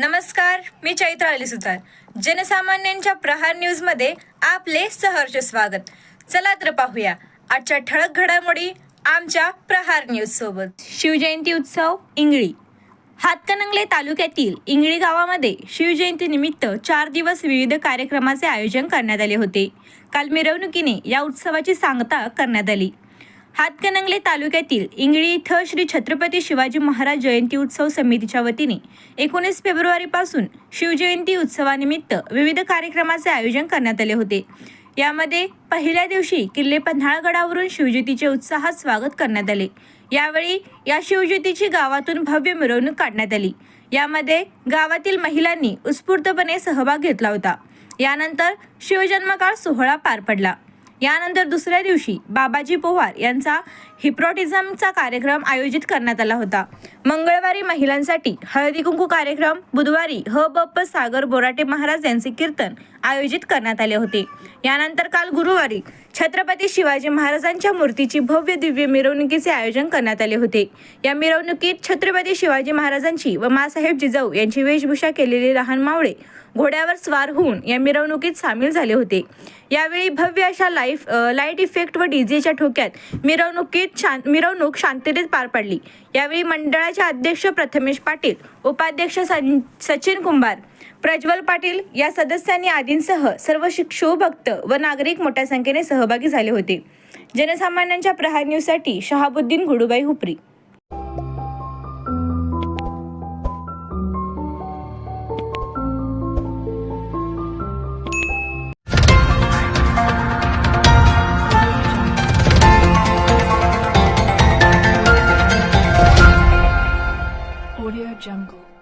नमस्कार मी चैत्र अली सुतार. जनसामान्यांच्या प्रहार न्यूजमध्ये आपले सहर्ष स्वागत. चला तर पाहूया आजच्या ठळक घडामोडी आमच्या प्रहार न्यूज सोबत. शिवजयंती उत्सव इंगळी. हातकणंगले तालुक्यातील इंगळी गावामध्ये शिवजयंती निमित्त चार दिवस विविध कार्यक्रमाचे आयोजन करण्यात आले होते. काल मिरवणुकीने या उत्सवाची सांगता करण्यात आली. हातकणंगले तालुक्यातील इंगळी इथं श्री छत्रपती शिवाजी महाराज जयंती उत्सव समितीच्या वतीने एकोणीस फेब्रुवारीपासून शिवजयंती उत्सवानिमित्त विविध कार्यक्रमाचे आयोजन करण्यात आले होते. यामध्ये पहिल्या दिवशी किल्ले पन्हाळगडावरून शिवज्योतीचे उत्साहात स्वागत करण्यात आले. यावेळी या शिवज्योतीची गावातून भव्य मिरवणूक काढण्यात आली. यामध्ये गावातील महिलांनी उत्स्फूर्तपणे सहभाग घेतला होता. यानंतर शिवजन्मकाळ सोहळा पार पडला. यानंतर दुसऱ्या दिवशी बाबाजी पोवार यांचा हिप्रोटिझमचा कार्यक्रम आयोजित करण्यात आला होता. मंगळवारी महिलांसाठी हळदी कुंकू कार्यक्रम बुधवारी ह बप्प सागर बोराटे महाराज यांचे कीर्तन आयोजित करण्यात आले होते. यानंतर काल गुरुवारी छत्रपती शिवाजी महाराजांच्या मूर्तीची भव्य दिव्य मिरवणुकीचे आयोजन करण्यात आले होते. या मिरवणुकीत छत्रपती शिवाजी महाराजांची व मासाहेब जिजाऊ यांची वेशभूषा केलेले लहान मावळे घोड्यावर स्वार होऊन या मिरवणुकीत सामील झाले होते. यावेळी भव्य अशा लाईफ लाइट इफेक्ट व डीजेच्या ठोक्यात मिरवणुकीत शां मिरवणूक शांततेत पार पडली. यावेळी मंडळाचे अध्यक्ष प्रथमेश पाटील उपाध्यक्ष सं- सचिन कुंभार प्रज्वल पाटील या सदस्यांनी आदींसह सर्व शिक्षोभक्त व नागरिक मोठ्या संख्येने सहभागी झाले होते जनसामान्यांच्या प्रहार न्यूजसाठी शहाबुद्दीन गुडुबाई हुपरी Audio Jungle.